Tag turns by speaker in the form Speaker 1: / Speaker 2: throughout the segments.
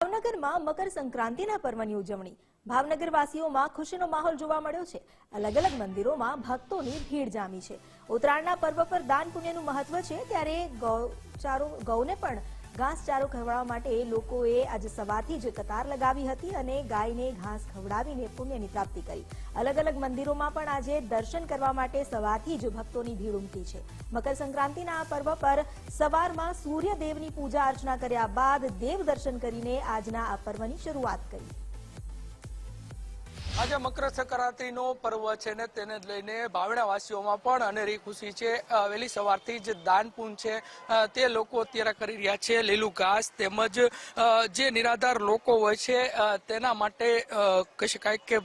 Speaker 1: ભાવનગરમાં મકર સંક્રાંતિના પર્વની ઉજવણી. ભાવનગરવાસીઓમાં ખુશીનો માહોલ જોવા મળ્યો છે. અલગ અલગ મંદિરોમાં ભક્તોની ભીડ જામી છે. ઉત્તરાયણના પર્વ પર દાન પુણ્યનું મહત્વ છે, ત્યારે ગૌચારો ગૌને પણ ઘાસચારો ખવડાવવા માટે લોકોએ આજે સવારથી જ કતાર લગાવી હતી અને ગાયને ઘાસ ખવડાવીને પુણ્યની પ્રાપ્તિ કરી. અલગ અલગ મંદિરોમાં પણ આજે દર્શન કરવા માટે સવારથી જ ભક્તોની ભીડ ઉમટી છે. મકર સંક્રાંતિના આ પર્વ પર સવારમાં સૂર્યદેવની પૂજા અર્ચના કર્યા બાદ દેવ દર્શન કરીને આજના આ પર્વની શરૂઆત કરી.
Speaker 2: આજે મકર સંક્રાંતિનો પર્વ છે ને તેને લઈને ભાવણાવાસીઓમાં પણ અનેરી ખુશી છે. વહેલી સવારથી જ દાન પુણ્ય છે. તે લોકો અત્યારે કરી રહ્યા છે લીલું ઘાસ તેમજ જે નિરાધાર લોકો હોય છે તેના માટે કહી શકાય કે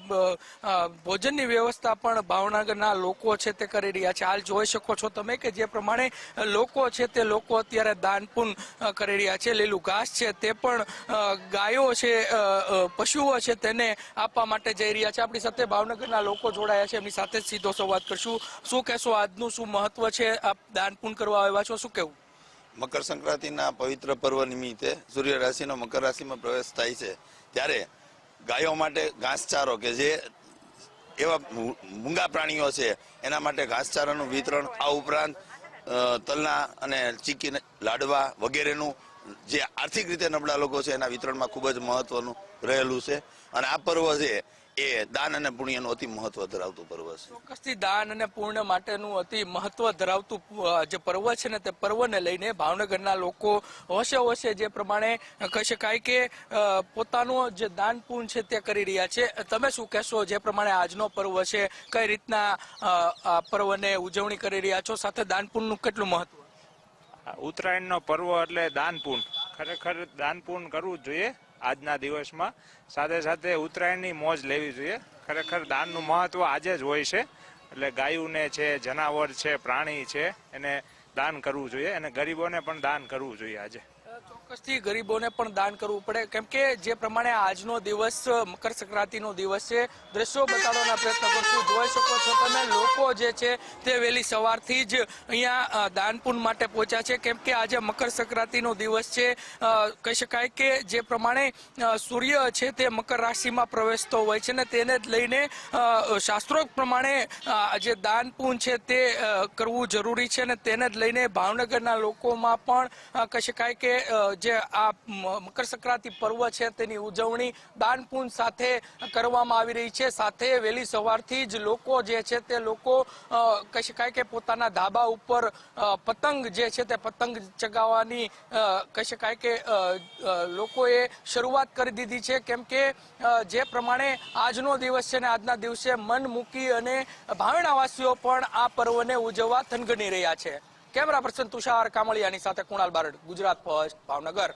Speaker 2: ભોજનની વ્યવસ્થા પણ ભાવનગરના લોકો છે તે કરી રહ્યા છે. હાલ જોઈ શકો છો તમે કે જે પ્રમાણે લોકો છે તે લોકો અત્યારે દાન પુણ્ય કરી રહ્યા છે. લીલું ઘાસ છે તે પણ ગાયો છે પશુઓ છે તેને આપવા માટે જઈ રહ્યા છે. આપણી સાથે ભાવનગરના લોકો જોડાયા છે. એમની સાથે સીધો સંવાદ કરશું. શું કહેશો? આજનું શું મહત્વ છે? આપ દાન પુણ્ય કરવા આવ્યા છો? શું કેવું
Speaker 3: મકર સંક્રાંતિના પવિત્ર પર્વ નિમિત્તે સૂર્ય રાશિનો મકર રાશિમાં પ્રવેશ થાય છે. ત્યારે ગાયો માટે ઘાસચારો કે જે એવા મૂંગા પ્રાણીઓ છે, એના માટે ઘાસચારાનું વિતરણ આ ઉપરાંત તલના અને ચીકી લાડવા વગેરેનું જે આર્થિક રીતે નબળા લોકો છે, એના વિતરણમાં ખૂબ જ મહત્વનું રહેલું છે. અને આ પર્વ છે એ દાન અને પુણ્યનું અતિ મહત્વ ધરાવતું પર્વ છે.
Speaker 2: ચોક્કસથી દાન અને પૂર્ણ માટેનું અતિ મહત્વ ધરાવતું જે પર્વ છે ને તે પર્વને લઈને ભાવનગરના લોકો હોશે હોશે જે પ્રમાણે કહી શકાય કે પોતાનું જે દાન પૂર્ણ છે તે કરી રહ્યા છે. તમે શું કહેશો જે પ્રમાણે આજનો પર્વ છે? કઈ રીતના આ પર્વને ઉજવણી કરી રહ્યા છો? સાથે દાન પુણ્યનું કેટલું મહત્વ?
Speaker 4: ઉત્તરાયણનો પર્વ એટલે દાનપૂન ખરેખર દાનપૂન કરવું જોઈએ. આજના દિવસમાં. સાથે સાથે ઉત્તરાયણની મોજ લેવી જોઈએ. ખરેખર દાનનું મહત્વ આજે જ હોય છે. એટલે ગાયુને છે, જનાવર છે, પ્રાણી છે, એને દાન કરવું જોઈએ અને ગરીબોને પણ દાન કરવું જોઈએ આજે.
Speaker 2: ચોક્કસથી ગરીબોને પણ દાન કરવું પડે. કેમ કે જે પ્રમાણે આજનો દિવસ, મકર સંક્રાંતિનો દિવસ છે, દ્રશ્યો બતાડવાના પ્રયત્ન કરશું. જોઈ શકો છો તમે, લોકો જે છે તે વહેલી સવારથી જ અહીંયા દાનપુન માટે પહોંચ્યા છે. કેમ કે આજે મકર સંક્રાંતિનો દિવસ છે. કહી શકાય કે જે પ્રમાણે સૂર્ય છે તે મકર રાશિમાં પ્રવેશતો હોય છે ને તેને જ લઈને શાસ્ત્રોક્ત પ્રમાણે જે દાનપુન છે તે કરવું જરૂરી છે ને તેને જ લઈને ભાવનગરના લોકોમાં પણ કહી શકાય કે જે આ મકર સંક્રાંતિ પર્વ છે તેની ઉજવણી દાનપૂન સાથે કરવામાં આવી રહી છે. સાથે વહેલી સવારથી જ લોકો જે છે તે લોકો કહી શકાય કે પોતાના ધાબા ઉપર પતંગ જે છે તે પતંગ ચગાવવાની કહી શકાય કે લોકોએ શરૂઆત કરી દીધી છે. કેમ કે જે પ્રમાણે આજનો દિવસ છે ને આજના દિવસે મન મૂકી અને ભાવણાવાસીઓ પણ આ પર્વને ઉજવવા થનગની રહ્યા છે. કેમેરા પર્સન તુષાર કામળિયાની સાથે કુણાલ બારડ ગુજરાત ફર્સ્ટ ભાવનગર.